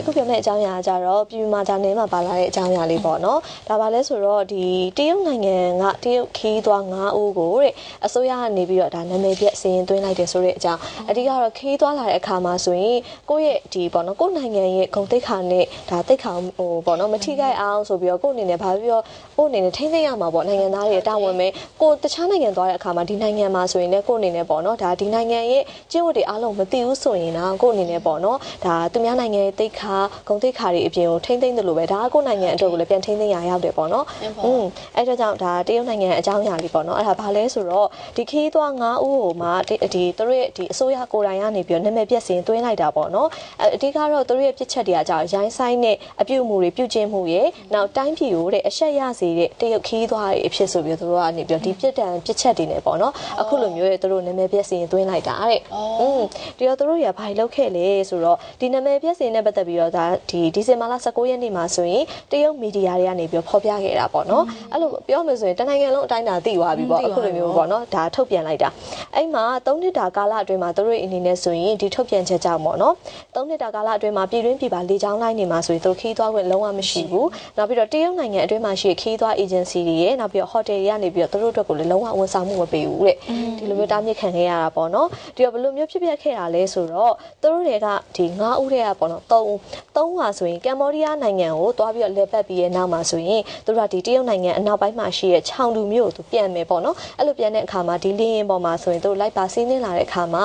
အခုပြောမယ့်အကြောင်းအရာကကြတော့ပြည်ပြည်မှာဂျာနယ်မှာပါလာတဲ့အကြောင်းအရာလေးပေါ့နော်ဒါပါလဲဆိုတော့ဒီတရုတ်နိုင်ငံကတရုတ်ခီးသွား9ဦးကိုတဲ့အစိုးရကနေပြီးတော့ဒါနာမည်ပြစီရင်သွင်းလိုက်တယ်ဆိုတဲ့အကြောင်းအဓိကတော့ခီးသွားလာတဲ့အခါမှာဆိုရင်ကိုယ့်ရဲ့ဒီပေါ့နော်ကိုယ့်နိုင်ငံရဲ့ဂုဏ်သိက္ခာနဲ့ဒါသိက္ခာဟိုပေါ့နော်မထိခိုက်အောင်ဆိုပြီးတော့ကိုယ့်အနေနဲ့ဘာပြီးတော့ကိုယ့်အနေနဲ့ထိမ့်သိမ့်ရမှာပေါ့နိုင်ငံသားတွေတာဝန်ပဲကိုတခြားနိုင်ငံသွားတဲ့အခါမှာဒီနိုင်ငံမှာဆိုရင်လည်းကိုယ့်အနေနဲ့ပေါ့နော်ဒါဒီနိုင်ငံရဲ့ကျင့်ဝတ်တွေအားလုံးမသိဘူးဆိုရင်တော့ကိုယ့်အနေနဲ့ပေါ့နော်ဒါသူများနိုင်ငံရဲ့သိက္ခဂုဏ်သိက္ခာတွေအပြင်ကိုထိမ့်သိမ့်တယ်လို့ပဲဒါကကိုယ့်နိုင်ငံအတွက်ကိုလည်းပြန်ထိမ့်သိမ့်ရရောက်တယ်ပေါ့နော်อืมအဲ့ဒါကြောင့်ဒါတရုတ်နိုင်ငံအကြောင်းအရာလေးပေါ့နော်အဲ့ဒါဘာလဲဆိုတော့ဒီခီးသွား9ဦးကိုမှဒီသူတို့ရဲ့ဒီအစိုးရကိုယ်တိုင်ကနေပြီးတော့နာမည်ပြက်စင်သွင်းလိုက်တာပေါ့နော်အဓိကတော့သူတို့ရဲ့ပြစ်ချက်တွေကကြောင့်ရိုင်းဆိုင်နဲ့အပြုတ်မှုတွေပြုတ်ကျင်းမှုရဲ့နောက်တိုင်းပြည်ကိုတဲ့အဆက်ရစေတဲ့တရုတ်ခီးသွားတွေအဖြစ်ဆိုပြီးသူတို့ကနေပြီးတော့ဒီပြစ်ဒဏ်ပြစ်ချက်တွေနဲ့ပေါ့နော်အခုလိုမျိုးရဲ့သူတို့နာမည်ပြက်စင်သွင်းလိုက်တာတဲ့อืมဒီတော့သူတို့ရဘာလုပ်ခဲ့လဲဆိုတော့ဒီနာမည်ပြက်စင်နဲ့ပတ်သက်ပြီး တော့ဒါဒီဒီဇင်ဘာလ19ရက်နေ့မှာဆိုရင်တရုတ်မီဒီယာတွေကနေပြီးဖော်ပြခဲ့တာပေါ့နော်အဲ့လိုပြောမယ်ဆိုရင်တနိုင်ငံလုံးအတိုင်းအတာသိသွားပြီပေါ့အခုလိုမျိုးပေါ့နော်ဒါထုတ်ပြန်လိုက်တာအဲ့မှာ3နှစ်တာကာလအတွင်းမှာသူတို့အနေနဲ့ဆိုရင်ဒီထုတ်ပြန်ချက်ကြောင့်ပေါ့နော်3နှစ်တာကာလအတွင်းမှာပြည်တွင်းပြည်ပလေကြောင်းလိုင်းတွေမှာဆိုရင်သူခီးသွားခွင့်လုံးဝမရှိဘူးနောက်ပြီးတော့တရုတ်နိုင်ငံအတွင်းမှာရှိခီးသွားအေဂျင်စီတွေရဲ့နောက်ပြီးတော့ဟိုတယ်တွေကနေပြီးတော့သူတို့အတွက်ကိုလည်းလုံးဝဝန်ဆောင်မှုမပေးဘူးတဲ့ဒီလိုမျိုးတားမြစ်ခံခဲ့ရတာပေါ့နော်ဒီတော့ဘယ်လိုမျိုးဖြစ်ပျက်ခဲ့တာလဲဆိုတော့သူတို့တွေကဒီ9ဦးတွေကပေါ့နော်3 3ဟာဆိုရင်ကမ္ဘောဒီးယားနိုင်ငံကိုသွားပြီးတော့လဲပတ်ပြီးရဲ့နောက်မှာဆိုရင်သူတို့ကဒီတရုတ်နိုင်ငံအနောက်ပိုင်းမှာရှိတဲ့ချောင်တူမျိုးကိုသူပြန်မယ်ပေါ့နော်အဲ့လိုပြန်တဲ့အခါမှာဒီလင်းရင်ပေါ်မှာဆိုရင်သူတို့လိုက်ပါစီးနှင်းလာတဲ့အခါမှာ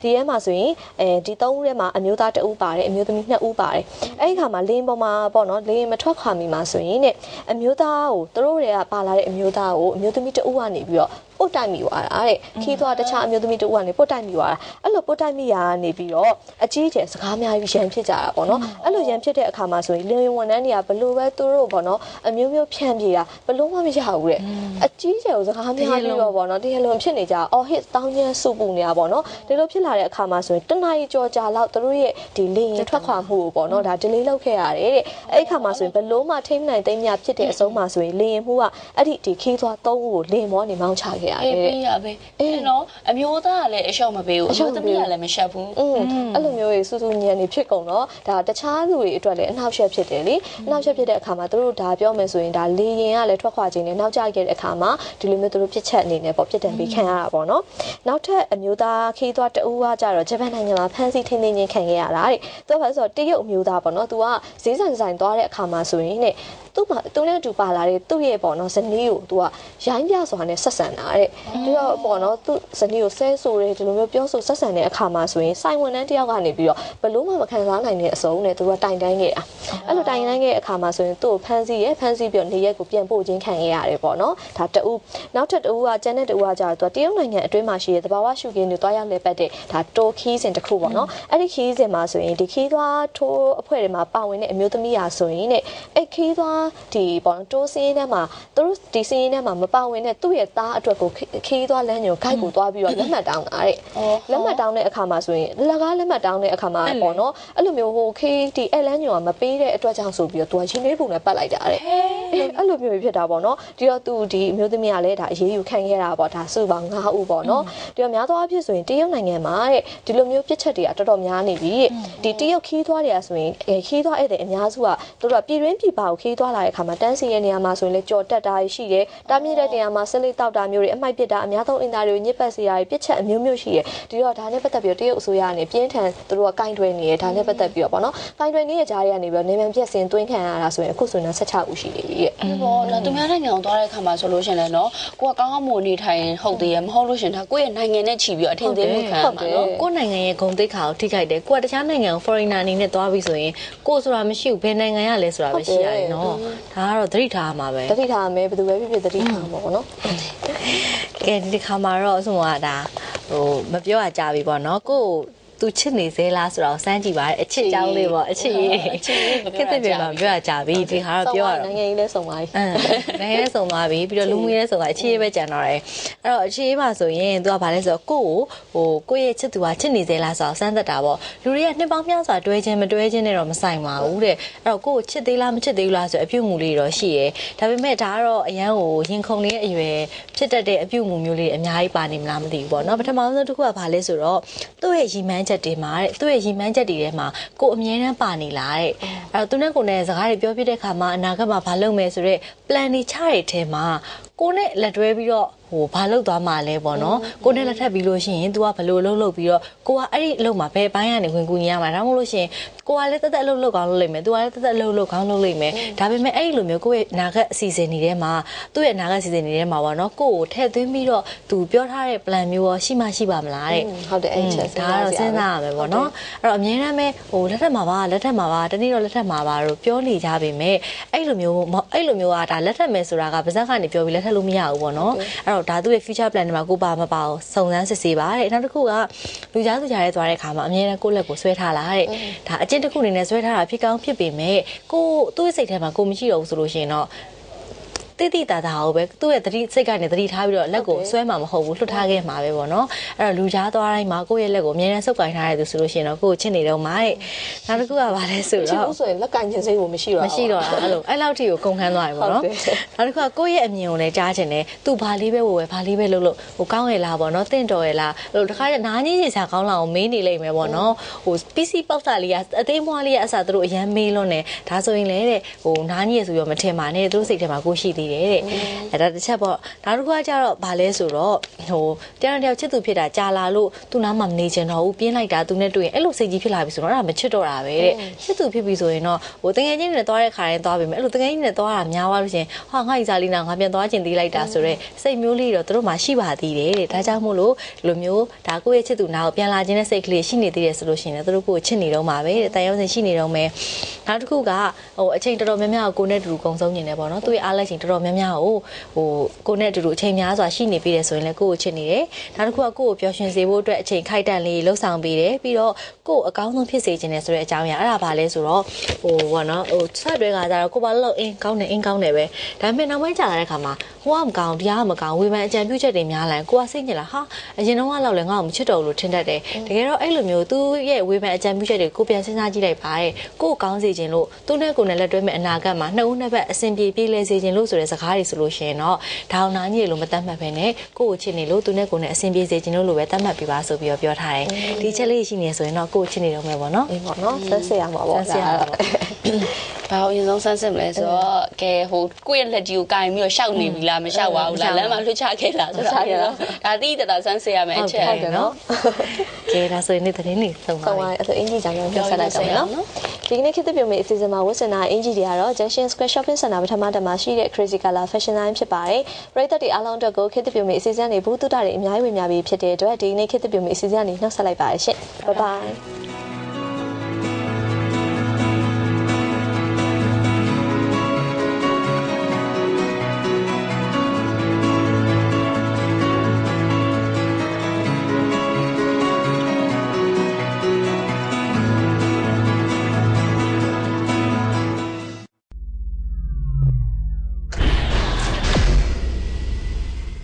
ဒီထဲမှာဆိုရင်အဲဒီ3ဦးထဲမှာအမျိုးသား2ဦးပါတယ်အမျိုးသမီး2ဦးပါတယ်အဲ့ဒီအခါမှာလင်းပေါ်မှာပေါ့နော်လင်းရင်မထွက်ခွာမီမှာဆိုရင်တဲ့အမျိုးသားကိုသူတို့တွေကပါလာတဲ့အမျိုးသားကိုအမျိုးသမီး2ဦးကနေပြီးတော့ပုတ်တိုက်မိသွားတာတဲ့ခီးသွားတခြားအမျိုးသမီးတို့ကနေပုတ်တိုက်မိသွားတာအဲ့လိုပုတ်တိုက်မိရာကနေပြီးတော့အကြီးကျယ်စကားများပြီးရန်ဖြစ်ကြတာပေါ့နော်အဲ့လိုရန်ဖြစ်တဲ့အခါမှာဆိုရင်လင်းရင်ဝန်ထမ်းတွေကဘလို့ပဲသူတို့ပေါ့နော်အမျိုးမျိုးဖြန့်ပြေတာဘလို့မှမရဘူးတဲ့အကြီးကျယ်ကိုစကားများပြီးတော့ပေါ့နော်တရားလုံးဖြစ်နေကြအော်ဟစ်တောင်းကျန်းစုပူနေတာပေါ့နော်ဒီလိုဖြစ်လာတဲ့အခါမှာဆိုရင်တနအီကြော်ကြာလောက်သူတို့ရဲ့ဒီလင်းရင်ထွက်ခွာမှုကိုပေါ့နော်ဒါဒီလေးလောက်ခဲ့ရတယ်တဲ့အဲ့ခါမှာဆိုရင်ဘလို့မှထိမ့်နိုင်သိမ်းမြဖြစ်တဲ့အဆုံးမှာဆိုရင်လင်းရင်မှုကအဲ့ဒီဒီခီးသွားသုံးဦးကိုလင်းမောနေမောင်းချခဲ့ရတယ်တဲ့ပေးရပဲအဲ့နော်အမျိုးသားကလည်းအလျှော့မပေးဘူးအမျိုးသမီးကလည်းမရှက်ဘူးอืมအဲ့လိုမျိုးကြီးစူးစူးညံနေဖြစ်ကုန်တော့ဒါတခြားလူတွေအတွက်လည်းအနှောက်အယှက်ဖြစ်တယ်လေအနှောက်အယှက်ဖြစ်တဲ့အခါမှာသူတို့ဒါပြောမယ်ဆိုရင်ဒါလေရင်ကလည်းထွက်ခွာခြင်းနဲ့နောက်ကျခဲ့တဲ့အခါမှာဒီလိုမျိုးသူတို့ပြစ်ချက်အနေနဲ့ပေါ့ပြစ်ဒဏ်ပေးခံရတာပေါ့နော်နောက်ထပ်အမျိုးသားခီးသွားတဦးကကြတော့ဂျပန်နိုင်ငံမှာဖမ်းဆီးထိန်းသိမ်းခြင်းခံခဲ့ရတာတဲ့သူကဘာလို့ဆိုတော့တရုတ်အမျိုးသားပေါ့နော်သူကဈေးဆိုင်ဆိုင်သွားတဲ့အခါမှာဆိုရင်တဲ့သူ့မှာသူနဲ့အတူပါလာတဲ့သူ့ရဲ့ပေါ့နော်ဇနီးကိုသူကရိုင်းပြစွာနဲ့ဆက်ဆံတာတဲ့သူကပေါ့နော်သူ့ဇနီးကိုဆဲဆိုတယ်ဒီလိုမျိုးပြောဆိုဆက်ဆံတဲ့အခါမှာဆိုရင်စိုင်ဝန်တန်းတယောက်ကနေပြီးတော့ဘလို့မှမခံစားနိုင်တဲ့အစုံနဲ့သူကတိုင်တန်းခဲ့တာအဲ့လိုတိုင်တန်းခဲ့တဲ့အခါမှာဆိုရင်သူ့ကိုဖမ်းဆီးရဲဖမ်းဆီးပြီးတော့နေရက်ကိုပြန်ပို့ခြင်းခံခဲ့ရတယ်ပေါ့နော်ဒါတူနောက်ထပ်တူကကျန်တဲ့တူကကြာတော့သူကတရုတ်နိုင်ငံအတွင်းမှာရှိတဲ့သဘာဝရှုခင်းတွေတွားရောက်လည်ပတ်တဲ့ဒါတိုခီးစဉ်တစ်ခုပေါ့နော်အဲ့ဒီခီးစဉ်မှာဆိုရင်ဒီခီးသွားထိုးအဖွဲ့တွေမှာပါဝင်တဲ့အမျိုးသမီးရာဆိုရင်တဲ့အဲ့ခီးသွားဒီပေါ့နော်တိုးစင်းထဲမှာသူတို့ဒီစင်းထဲမှာမပါဝင်တဲ့သူ့ရဲ့သားအတွက်ကိုခီးသွားလမ်းညိုဂိုက်ကိုတွားပြီးတော့လက်မှတ်တောင်းတာတဲ့လက်မှတ်တောင်းတဲ့အခါမှာဆိုရင်လကားလက်မှတ်တောင်းတဲ့အခါမှာပေါ့နော်အဲ့လိုမျိုးဟိုခီးဒီအဲ့လမ်းညိုကမပေးတဲ့အတွက်ကြောင့်ဆိုပြီးတော့သူကရှင်လေးပုံနဲ့ပတ်လိုက်တာတဲ့အဲ့လိုမျိုးဖြစ်တာပေါ့နော်ဒီတော့သူဒီအမျိုးသမီးကလည်းဒါအရေးယူခံခဲ့တာပေါ့ဒါစုပေါင်း9ဦးပေါ့နော်ဒီတော့များသောအားဖြင့်ဆိုရင်တရုတ်နိုင်ငံမှာတဲ့ဒီလိုမျိုးပြစ်ချက်တွေကတော်တော်များနေပြီဒီတရုတ်ခီးသွားတွေကဆိုရင်ခီးသွားဧည့်သည်အများစုကသူတို့ကပြည်တွင်းပြည်ပကိုခီးသွားလာတဲ့အခါမှာတန်းစီရဲ့နေရာမှာဆိုရင်လည်းကြော်တက်တာရှိတယ်တားမြစ်တဲ့နေရာမှာဆလိတောက်တာမျိုးတွေအမိုက်ပစ်တာအများဆုံးအင်တာတွေကိုညစ်ပတ်စေတာတွေပြစ်ချက်အမျိုးမျိုးရှိတယ်ဒီတော့ဒါနဲ့ပတ်သက်ပြီးတော့တရုတ်အစိုးရကနေပြင်းထန်သူတို့ကကင်တွယ်နေရဒါနဲ့ပတ်သက်ပြီးတော့ပေါ့နော်ကင်တွယ်နေတဲ့ကြားတွေကနေပြီးတော့နေမှန်ပြက်စင်သွင်းခံရတာဆိုရင်အခုဆိုရင်16ဦးရှိနေပြီရဲ့အဲ့ပေါ့ဒါသူများနိုင်ငံကိုသွားတဲ့အခါမှာဆိုလို့ရှင်လည်းနော်ကိုကကောင်းကောင်းမွန်နေထိုင်ဟုတ်သေးရဲ့မဟုတ်လို့ရှင်ဒါကိုယ့်ရဲ့နိုင်ငံနဲ့ချီပြီးတော့အထင်သေးမှုခံရမှာနော်ကိုယ့်နိုင်ငံရဲ့ဂုဏ်သိက္ခာကိုထိခိုက်တယ်ကိုကတခြားနိုင်ငံကို foreigner အနေနဲ့သွားပြီဆိုရင်ကိုဆိုတာမရှိဘူးဘယ်နိုင်ငံရလဲဆိုတာပဲရှိရတယ်နော်ဒါကတော့သတိထားရမှာပဲတတိထားမယ်ဘယ်သူပဲဖြစ်ဖြစ်တတိထားမှာပေါ့နော်ကဲဒီတစ်ခါမှာတော့အဆုံးကဒါဟိုမပြောရကြပြီပေါ့နော်ကို သူချစ်နေသေးလားဆိုတော့စမ်းကြည့်ပါအချစ်ကြောင်းလေးပေါ့အချစ်ရေးခက်တဲ့ပြန်မှာပြောရကြပြီဒီခါတော့ပြောရတော့နိုင်ငံကြီးလည်းစုံပါပြီအင်းနိုင်ငံရေးဆုံသွားပြီပြီးတော့လူမှုရေးဆုံသွားအခြေရေးပဲကြံတော့တယ်အဲ့တော့အခြေရေးမှာဆိုရင်သူကဘာလဲဆိုတော့ကိုယ့်ကိုဟိုကိုယ့်ရဲ့ချစ်သူကချစ်နေသေးလားဆိုတော့စမ်းသက်တာပေါ့လူတွေကနှစ်ပေါင်းများစွာတွဲခြင်းမတွဲခြင်းနဲ့တော့မဆိုင်ပါဘူးတဲ့အဲ့တော့ကိုယ့်ကိုချစ်သေးလားမချစ်သေးဘူးလားဆိုအပြုတ်မှုလေးတော့ရှိရဲဒါပေမဲ့ဒါကတော့အရန်ကိုရင်ခုန်နေတဲ့အရွယ်ဖြစ်တတ်တဲ့အပြုတ်မှုမျိုးလေးအများကြီးပါနေမလားမသိဘူးပေါ့နော်ပထမဆုံးတစ်ခုကဘာလဲဆိုတော့သူ့ရဲ့ရည်မှန်းချက်ချက်တွေမှာတဲ့သူ့ရဲ့ရည်မှန်းချက်တွေထဲမှာကိုအမြဲတမ်းပါနေလားတဲ့အဲ့တော့သူနဲ့ကိုနဲ့စကားတွေပြောပြတဲ့ခါမှာအနာဂတ်မှာဘာလုပ်မယ်ဆိုတော့ plan တွေချတဲ့ထဲမှာကိုနဲ့လက်တွဲပြီးတော့ ဟိုဘာလုပ်သွားမှာလဲပေါ့နော်ကိုနဲ့လက်ထပ်ပြီးလို့ရှိရင် तू ကဘယ်လိုလုပ်လုပ်ပြီးတော့ကိုကအဲ့ဒီအလုပ်မှာဘယ်ဘိုင်းကနေဝင်ကူညီရမှာဒါမှမဟုတ်လို့ရှိရင်ကိုကလည်းတက်တက်အလုပ်လုပ်ကောင်းလုပ်လိမ့်မယ် तू ကလည်းတက်တက်အလုပ်လုပ်ကောင်းလုပ်လိမ့်မယ်ဒါပေမဲ့အဲ့ဒီလိုမျိုးကိုယ့်ရဲ့အနာဂတ်အစီအစဉ်တွေထဲမှာသူ့ရဲ့အနာဂတ်အစီအစဉ်တွေထဲမှာပေါ့နော်ကိုကိုထည့်သွင်းပြီးတော့ तू ပြောထားတဲ့ plan မျိုးရောရှိမှရှိပါမလားတဲ့ ဟုတ်တယ်အဲ့ချက် ဒါကတော့စဉ်းစားရမယ်ပေါ့နော်အဲ့တော့အများအားပဲဟိုလက်ထက်မှာပါလက်ထက်မှာပါတနေ့တော့လက်ထက်မှာပါလို့ပြောနေကြပေမဲ့အဲ့လိုမျိုးအဲ့လိုမျိုးကဒါလက်ထက်မယ်ဆိုတာကပါဇက်ကနေပြောပြီးလက်ထက်လို့မရဘူးပေါ့နော်အဲ့တော့ ့ဒါသူ့ရဲ့ future plan တွေမှာကိုပါမပါအောင်စုံစမ်းစစ်ဆေးပါတဲ့နောက်တစ်ခုကလူကြားသူကြားရဲသွားတဲ့ခါမှာအများနဲ့ကိုယ့်လက်ကိုဆွဲထားလာတဲ့ဒါအကျင့်တစ်ခုအနေနဲ့ဆွဲထားတာဖြစ်ကောင်းဖြစ်ပေမဲ့ကိုသူ့ရဲ့စိတ်ထဲမှာကိုမရှိတော့ဘူးဆိုလို့ရှိရင်တော့ တိတိတသာကိုပဲသူ့ရဲ့သတိစိတ်ကနေသတိထားပြီးတော့လက်ကိုဆွဲမှာမဟုတ်ဘူးလွှတ်ထားခဲ့မှာပဲပေါ့နော်အဲ့တော့လူကြားသွားတိုင်းမှာကိုယ့်ရဲ့လက်ကိုအမြဲတမ်းစုပ်ကိုင်ထားရသူဆိုလို့ရှိရင်တော့ကိုယ်ချစ်နေတော့မှာတဲ့နောက်တစ်ခုကဘာလဲဆိုချစ်တော့ဖို့ဆိုရင်လက်ကင်ခြင်းစိတ်ကိုမရှိတော့မရှိတော့တာအဲ့လိုအဲ့လောက်ထိကိုကုန်ခန်းသွားပြီပေါ့နော်ဟုတ်တယ်နောက်တစ်ခါကိုယ့်ရဲ့အမြင်ကိုလည်းကြားချင်တယ်သူဘာလေးပဲဝယ်ဝယ်ဘာလေးပဲလုပ်လို့ဟိုကောင်းရလားပေါ့နော်တင့်တော်ရလားအဲ့လိုတစ်ခါကျနားကြီးစီစားကောင်းလာအောင်မေးနေလိမ့်မယ်ပေါ့နော်ဟို PC ပေါက်တာလေးကအသေးမွှားလေးကအစားသူတို့အရန်မေးလွန်းတယ်ဒါဆိုရင်လည်းတဲ့ဟိုနားကြီးရဆိုပြီးတော့မထင်ပါနဲ့သူတို့စိတ်ထဲမှာကိုရှိသေးတယ်တဲ့အဲ့ဒါတစ်ချက်ပေါ့နောက်တစ်ခါကျတော့ဘာလဲဆိုတော့ဟိုတယောက်တစ်ယောက်ချစ်သူဖြစ်တာကြာလာလို့သူနားမှာမနေချင်တော့ဘူးပြင်းလိုက်တာသူနဲ့တွေ့ရင်အဲ့လိုစိတ်ကြီးဖြစ်လာပြီဆိုတော့အဲ့ဒါမချစ်တော့တာပဲတဲ့ချစ်သူဖြစ်ပြီဆိုရင်တော့ဟိုတငယ်ချင်းတွေနဲ့သွားတဲ့ခါတိုင်းသွားပြီမယ်အဲ့လိုတငယ်ချင်းတွေနဲ့သွားတာများသွားလို့ရှိရင်ဟာငါ့ဤစားလေးနာငါပြန်သွားချင်သေးလိုက်တာဆိုတော့စိတ်မျိုးလေးတော့သူတို့မှရှိပါသေးတယ်တဲ့ဒါကြောင့်မို့လို့ဒီလိုမျိုးဒါကိုယ့်ရဲ့ချစ်သူနာကိုပြန်လာခြင်းတဲ့စိတ်ကလေးရှိနေသေးတယ်ဆိုလို့ရှိရင်လည်းသူတို့ကိုချစ်နေတော့မှာပဲတဲ့တန်ရုံးစင်ရှိနေတော့မယ်နောက်တစ်ခုကဟိုအချိန်တော်တော်များများကိုကိုနဲ့အတူတူကုံဆုံးနေတယ်ပေါ့နော်သူ့ရဲ့အားလိုက်ချိန်တော်တော်များများကိုဟိုကိုနဲ့အတူတူအချိန်များစွာရှိနေပြီးတယ်ဆိုရင်လည်းကိုကိုချစ်နေတယ်နောက်တစ်ခုကကိုကိုပျော်ရွှင်စေဖို့အတွက်အချိန်ခိုက်တန့်လေးလှုပ်ဆောင်ပေးတယ်ပြီးတော့ကိုကိုအကောင်းဆုံးဖြစ်စေခြင်းနဲ့ဆိုတဲ့အကြောင်းအရာအဲ့ဒါဘာလဲဆိုတော့ဟိုဘောနော်ဟိုဆက်တွေကကြတော့ကိုဘာလို့အင်းကောင်းတယ်အင်းကောင်းတယ်ပဲဒါပေမဲ့နောက်ပိုင်းကြာလာတဲ့ခါမှာဟိုကမကောင်းတရားကမကောင်းဝေဖန်အကြံပြုချက်တွေများလာရင်ကိုကစိတ်ညစ်လာဟာအရင်တော့ကတော့လည်းငါ့ကိုမချစ်တော့ဘူးလို့ထင်တတ်တယ်တကယ်တော့အဲ့လိုမျိုးသူရဲ့ဝေဖန်အကြံပြုချက်တွေကိုပြန်စဉ်းစားကြည့်လိုက်ပါတဲ့ကိုကိုကောင်းစေခြင်းလို့သူနဲ့ကိုနဲ့လက်တွဲမဲ့အနာဂတ်မှာနှစ်ဦးနှစ်ဖက်အဆင်ပြေပြေးလဲစေခြင်းလို့ဆိုတဲ့စကားတွေဆိုလို့ရှိရင်တော့ဒေါင်နာကြီးလို့မတတ်မှတ်ပဲနဲ့ကိုကိုချစ်နေလို့သူနဲ့ကိုနဲ့အဆင်ပြေစေခြင်းလို့လိုပဲတတ်မှတ်ပြပါဆိုပြီးတော့ပြောထားတယ်ဒီချက်လေးရှိနေဆိုရင်တော့ကိုကိုချစ်နေတော့မယ်ပေါ့နော်အေးပေါ့နော်ဆက်ဆက်ရမှာပေါ့ဆက်ဆက်ရမှာပေါ့ဘာလို့အရင်ဆုံးဆန်းစစ်မလဲဆိုတော့ကဲဟိုကိုယ့်ရဲ့လက်ကြီးကိုကင်ပြီးတော့ရှောက်နေပြီလားမရှောက်ပါဘူးလားလမ်းမှာလွှတ်ချခဲ့လားဆိုတော့ဒါတိတတဆန်းစစ်ရမယ်အချက်ဟုတ်တယ်နော်ကဲဒါဆိုရင်ဒီသတင်းလေးသုံးပါဆောင်းပြီပါအဲ့ဆိုအင်ဂျီကြောင့်ပြောဆက်လိုက်တော့မယ်နော်ဒီကနေ့ခေတ်သစ်ပြုံးမေအစီအစဉ်မှာဝတ်ဆင်တာအင်ဂျီတွေကတော့ Junction Square Shopping Center ပထမတက်မှာရှိတဲ့ Crazy Color Fashion Line ဖြစ်ပါတယ်ပရိသတ်တွေအားလုံးအတွက်ကိုခေတ်သစ်ပြုံးမေအစီအစဉ်တွေဘူးတုတတွေအများကြီးဝင်များပြီးဖြစ်တဲ့အတွက်ဒီကနေ့ခေတ်သစ်ပြုံးမေအစီအစဉ်ကနေနှုတ်ဆက်လိုက်ပါရရှင် Bye bye